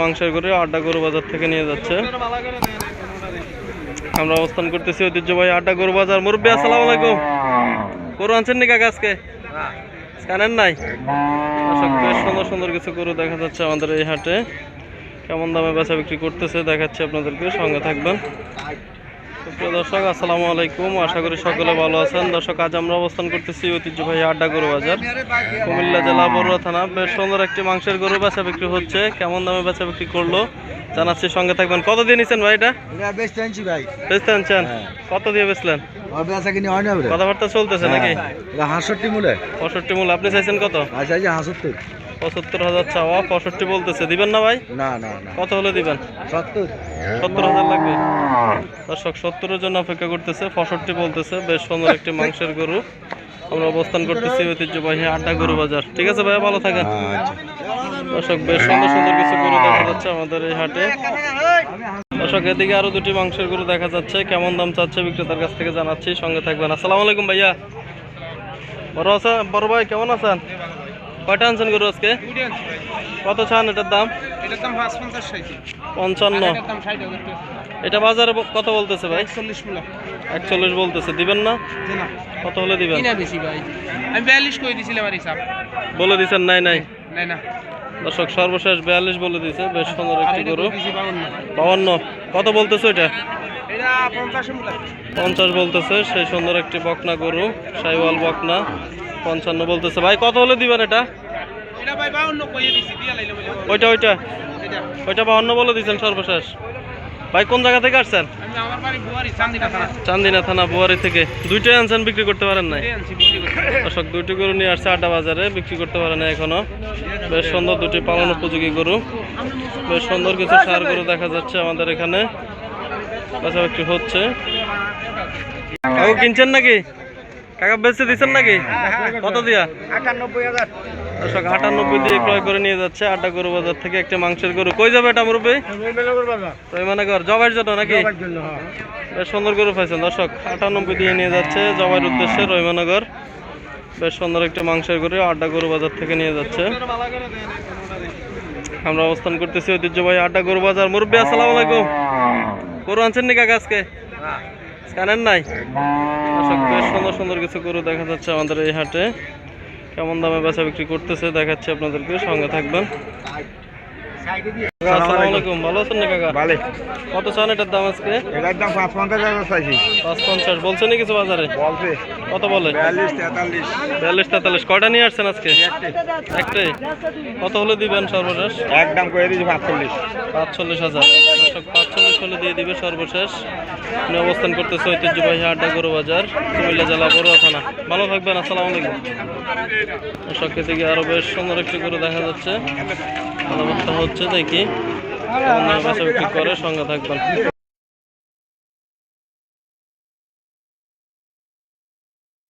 মাংসের করে আড্ডা গরু বাজার থেকে নিয়ে যাচ্ছে। আমরা অবস্থান করতেছি ঐতিহ্যবাহী আড্ডা গরু বাজার। মুরব্বী, আসসালাম আলাইকুম। গরু আনছেন নি কাকা আজকে? স্ক্যানের নাই? বেশ সুন্দর সুন্দর কিছু গরু দেখা যাচ্ছে আমাদের এই হাটে। কেমন দামে বেচা বিক্রি করতেছে, দেখাচ্ছে আপনাদেরকে। সঙ্গে থাকবেন। দর্শক আসসালামু আলাইকুম। আশা করি সকলে ভালো আছেন। দর্শক আজ আমরা অবস্থান করতেছি ঐতিহ্যবাহী আড্ডা গরু বাজার। কুমিল্লা জেলা বড়ুয়া থানা। বেশ সুন্দর একটি মাংসের গরু বেচা বিক্রি হচ্ছে। কেমন দামে বেচা বিক্রি করল জানাচ্ছি সঙ্গে থাকবেন। কত দিয়ে নিছেন ভাই এটা? বেচতে আনছেন হ্যাঁ। কত দিয়ে বেচলেন? আমার বেচা কিনে হয় না কথাবার্তা চলতেছে নাকি? এটা হাঁসট্টি মূলে। পঁয়ষট্টি মূল। আপনি চাইছেন কত? আচ্ছা এই যে হাঁসত্তর পঁচাত্তর হাজার চাওয়া পঁয়ষট্টি বলতেছে। দিবেন না ভাই? না না না। কত হলে দিবেন? সত্তর। সত্তর হাজার লাগবে। দর্শক সত্তরের জন্য অপেক্ষা করতেছে পঁয়ষট্টি বলতেছে বেশ সুন্দর একটি মাংসের গরু। আমরা অবস্থান করতেছি ঐতিহ্যবাহী আড্ডা গরু বাজার। ঠিক আছে ভাইয়া ভালো থাকেন। দর্শক বেশ সুন্দর সুন্দর কিছু গরু দেখা যাচ্ছে আমাদের এই হাটে। দর্শক এদিকে আরও দুটি মাংসের গরু দেখা যাচ্ছে। কেমন দাম চাচ্ছে বিক্রেতার কাছ থেকে জানাচ্ছি। সঙ্গে থাকবেন। আসসালামু আলাইকুম ভাইয়া। বড় আছেন বড় ভাই কেমন আছেন? কয়টা আনছেন গরু আজকে? কত চান এটার দাম? এটার দাম পাঁচ পঞ্চান্ন। এটা বাজারে কত বলতেছে ভাই? একচল্লিশ বলতেছে। দিবেন না? কত হলে দিবেন? কিনা বেশি ভাই। আমি বিয়াল্লিশ করে দিয়েছিলাম আর হিসাব বলে দিছেন নাই নাই। না। দর্শক সর্বশেষ বিয়াল্লিশ বলে দিছে বেশ সুন্দর একটি গরু। দিয়েছি বাউন্ন। কত বলতেছে এটা? পঞ্চাশ বলতেছে। সেই সুন্দর একটি বকনা গরু সাইওয়াল বকনা। পঞ্চান্ন বলতেছে। ভাই কত হলে দিবেন এটা? ওইটা ওইটা? ওইটা বাউন্ন বলে দিয়েছেন সর্বশেষ। ভাই কোন জায়গা থেকে আসছেন? চান্দিনা থানা। বুয়ারি থেকে। দুইটাই আনছেন বিক্রি করতে পারেন নাই? দর্শক দুটি গরু নিয়ে আসছে আড্ডা বাজারে বিক্রি করতে পারে না এখনও। বেশ সুন্দর দুটি পালন উপযোগী গরু। বেশ সুন্দর কিছু সার গরু দেখা যাচ্ছে আমাদের এখানে। বেচা হচ্ছে। কিনছেন নাকি? কাকা বেচে দিচ্ছেন নাকি? কত দিয়া? আটানব্বই হাজার। দর্শক আটানব্বই দিয়ে ক্রয় করে নিয়ে যাচ্ছে আড্ডা গরু বাজার থেকে একটা মাংসের গরু। কই যাবে এটা মুরব্বী? রহিমানগর জবাইয়ের জন্য নাকি? বেশ সুন্দর গরু পাইছেন দর্শক আটানব্বই দিয়ে নিয়ে যাচ্ছে জবাইয়ের উদ্দেশ্যে রহিমানগর বেশ সুন্দর একটা মাংসের গরু আড্ডা গরু বাজার থেকে নিয়ে যাচ্ছে। আমরা অবস্থান করতেছি ঐতিহ্যবাহী আড্ডা গরু বাজার। মুরব্বী আসসালামু আলাইকুম। গরু আনছেন নি কাকা আজকে? স্ক্যানের নাই? বেশ সুন্দর সুন্দর কিছু গরু দেখা যাচ্ছে আমাদের এই হাটে। কেমন দামে বেচা বিক্রি করতেছে, দেখাচ্ছি আপনাদেরকে, সঙ্গে থাকবেন। আসসালামু আলাইকুম। ভালো আছেন না কাকা? ভালো কত চান এটার দাম আজকে? এটার দাম পাঁচ পঞ্চাশ হাজার চাইছি। পাঁচ পঞ্চাশ বলছে নি কিছু বাজারে? বলছে। কত বলে? বিয়াল্লিশ তেতাল্লিশ। বিয়াল্লিশ তেতাল্লিশ। কয়টা নিয়ে আসছেন আজকে? একটাই কত হলে দিবেন সর্বশেষ? একদম করে দিয়েছি পাঁচচল্লিশ। পাঁচচল্লিশ হাজার। পাঁচচল্লিশ হলে দিয়ে দিবে সর্বশেষ। আপনি অবস্থান করতেছে ঐতিহ্যবাহী আড্ডা গরু বাজার কুমিল্লা জেলা বড়ুয়া থানা। ভালো থাকবেন আসসালামু আলাইকুম। থেকে আরও বেশ সুন্দর একটি গরু দেখা যাচ্ছে। হচ্ছে দেখি কেমন দামে বেচা বিক্রি করে? সঙ্গে থাকবেন।